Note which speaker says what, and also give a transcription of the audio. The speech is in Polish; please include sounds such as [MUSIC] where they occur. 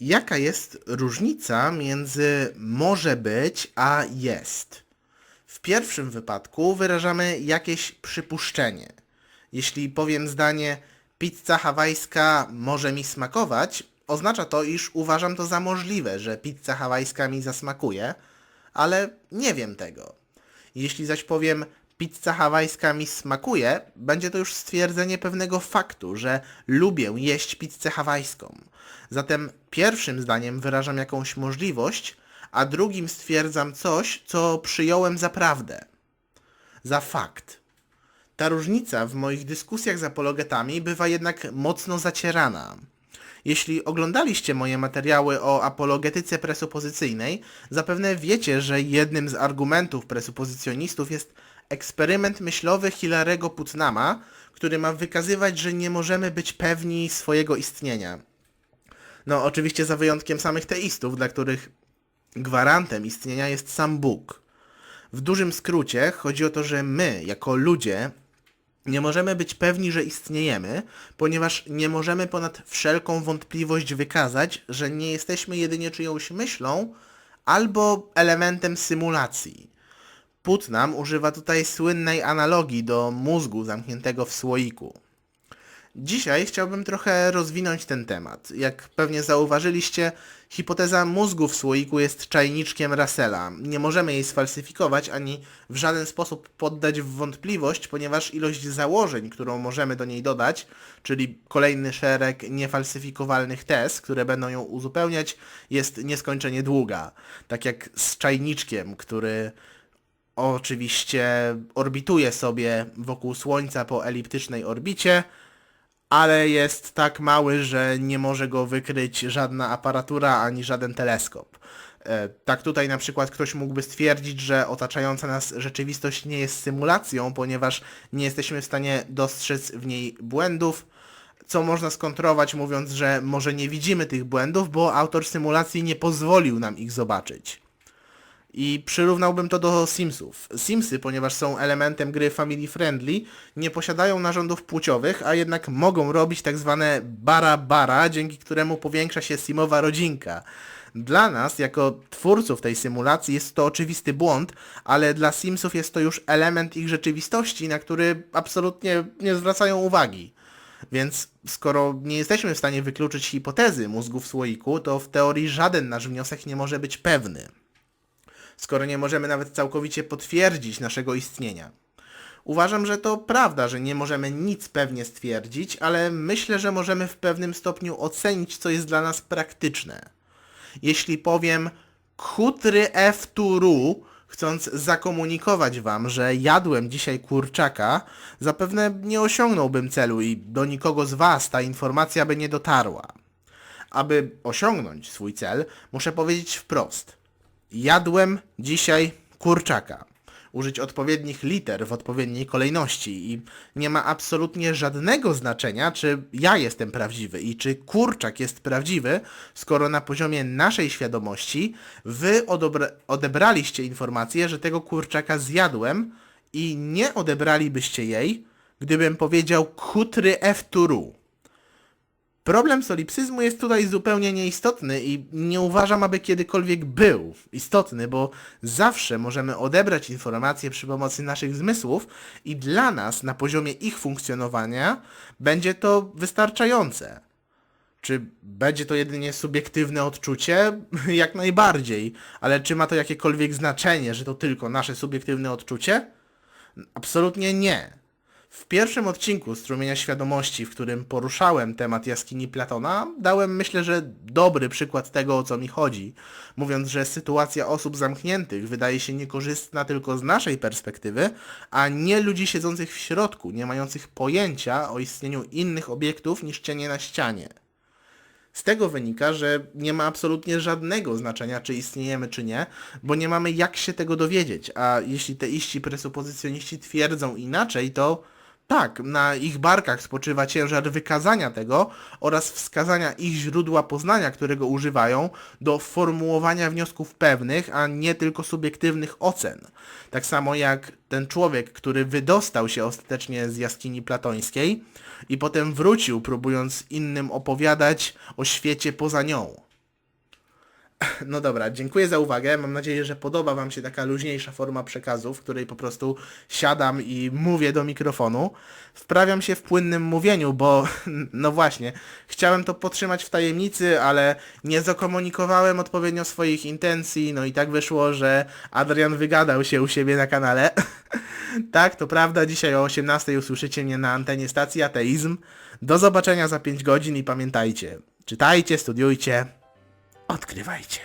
Speaker 1: Jaka jest różnica między może być a jest? W pierwszym wypadku wyrażamy jakieś przypuszczenie. Jeśli powiem zdanie pizza hawajska może mi smakować, oznacza to, iż uważam to za możliwe, że pizza hawajska mi zasmakuje, ale nie wiem tego. Jeśli zaś powiem pizza hawajska mi smakuje, będzie to już stwierdzenie pewnego faktu, że lubię jeść pizzę hawajską. Zatem pierwszym zdaniem wyrażam jakąś możliwość, a drugim stwierdzam coś, co przyjąłem za prawdę. Za fakt. Ta różnica w moich dyskusjach z apologetami bywa jednak mocno zacierana. Jeśli oglądaliście moje materiały o apologetyce presupozycyjnej, zapewne wiecie, że jednym z argumentów presupozycjonistów jest eksperyment myślowy Hilarego Putnama, który ma wykazywać, że nie możemy być pewni swojego istnienia. No, oczywiście za wyjątkiem samych teistów, dla których gwarantem istnienia jest sam Bóg. W dużym skrócie chodzi o to, że my, jako ludzie, nie możemy być pewni, że istniejemy, ponieważ nie możemy ponad wszelką wątpliwość wykazać, że nie jesteśmy jedynie czyjąś myślą albo elementem symulacji. Putnam używa tutaj słynnej analogii do mózgu zamkniętego w słoiku. Dzisiaj chciałbym trochę rozwinąć ten temat. Jak pewnie zauważyliście, hipoteza mózgu w słoiku jest czajniczkiem Russella. Nie możemy jej sfalsyfikować ani w żaden sposób poddać w wątpliwość, ponieważ ilość założeń, którą możemy do niej dodać, czyli kolejny szereg niefalsyfikowalnych tez, które będą ją uzupełniać, jest nieskończenie długa. Tak jak z czajniczkiem, który oczywiście orbituje sobie wokół Słońca po eliptycznej orbicie, ale jest tak mały, że nie może go wykryć żadna aparatura ani żaden teleskop. E, Tak tutaj na przykład ktoś mógłby stwierdzić, że otaczająca nas rzeczywistość nie jest symulacją, ponieważ nie jesteśmy w stanie dostrzec w niej błędów, co można skontrować mówiąc, że może nie widzimy tych błędów, bo autor symulacji nie pozwolił nam ich zobaczyć. I przyrównałbym to do Simsów. Simsy, ponieważ są elementem gry family friendly, nie posiadają narządów płciowych, a jednak mogą robić tak zwane bara-bara, dzięki któremu powiększa się simowa rodzinka. Dla nas, jako twórców tej symulacji, jest to oczywisty błąd, ale dla Simsów jest to już element ich rzeczywistości, na który absolutnie nie zwracają uwagi. Więc skoro nie jesteśmy w stanie wykluczyć hipotezy mózgu w słoiku, to w teorii żaden nasz wniosek nie może być pewny skoro nie możemy nawet całkowicie potwierdzić naszego istnienia. Uważam, że to prawda, że nie możemy nic pewnie stwierdzić, ale myślę, że możemy w pewnym stopniu ocenić, co jest dla nas praktyczne. Jeśli powiem kutry F turu, chcąc zakomunikować wam, że jadłem dzisiaj kurczaka, zapewne nie osiągnąłbym celu i do nikogo z was ta informacja by nie dotarła. Aby osiągnąć swój cel, muszę powiedzieć wprost. Jadłem dzisiaj kurczaka. Użyć odpowiednich liter w odpowiedniej kolejności i nie ma absolutnie żadnego znaczenia, czy ja jestem prawdziwy i czy kurczak jest prawdziwy, skoro na poziomie naszej świadomości wy odebraliście informację, że tego kurczaka zjadłem i nie odebralibyście jej, gdybym powiedział kutry F turu. Problem solipsyzmu jest tutaj zupełnie nieistotny i nie uważam, aby kiedykolwiek był istotny, bo zawsze możemy odebrać informacje przy pomocy naszych zmysłów i dla nas na poziomie ich funkcjonowania będzie to wystarczające. Czy będzie to jedynie subiektywne odczucie? [LAUGHS] Jak najbardziej. Ale czy ma to jakiekolwiek znaczenie, że to tylko nasze subiektywne odczucie? Absolutnie nie. W pierwszym odcinku Strumienia Świadomości, w którym poruszałem temat jaskini Platona, dałem myślę, że dobry przykład tego, o co mi chodzi, mówiąc, że sytuacja osób zamkniętych wydaje się niekorzystna tylko z naszej perspektywy, a nie ludzi siedzących w środku, nie mających pojęcia o istnieniu innych obiektów niż cienie na ścianie. Z tego wynika, że nie ma absolutnie żadnego znaczenia, czy istniejemy, czy nie, bo nie mamy jak się tego dowiedzieć, a jeśli teiści presupozycjoniści twierdzą inaczej, to tak, na ich barkach spoczywa ciężar wykazania tego oraz wskazania ich źródła poznania, którego używają do formułowania wniosków pewnych, a nie tylko subiektywnych ocen. Tak samo jak ten człowiek, który wydostał się ostatecznie z jaskini platońskiej i potem wrócił, próbując innym opowiadać o świecie poza nią. No dobra, dziękuję za uwagę. Mam nadzieję, że podoba Wam się taka luźniejsza forma przekazu, w której po prostu siadam i mówię do mikrofonu. Wprawiam się w płynnym mówieniu, bo [LAUGHS] no właśnie, chciałem to podtrzymać w tajemnicy, ale nie zakomunikowałem odpowiednio swoich intencji, no i tak wyszło, że Adrian wygadał się u siebie na kanale. [LAUGHS] tak, to prawda, dzisiaj o 18 usłyszycie mnie na antenie stacji Ateizm. Do zobaczenia za 5 godzin i pamiętajcie, czytajcie, studiujcie, Открывайте.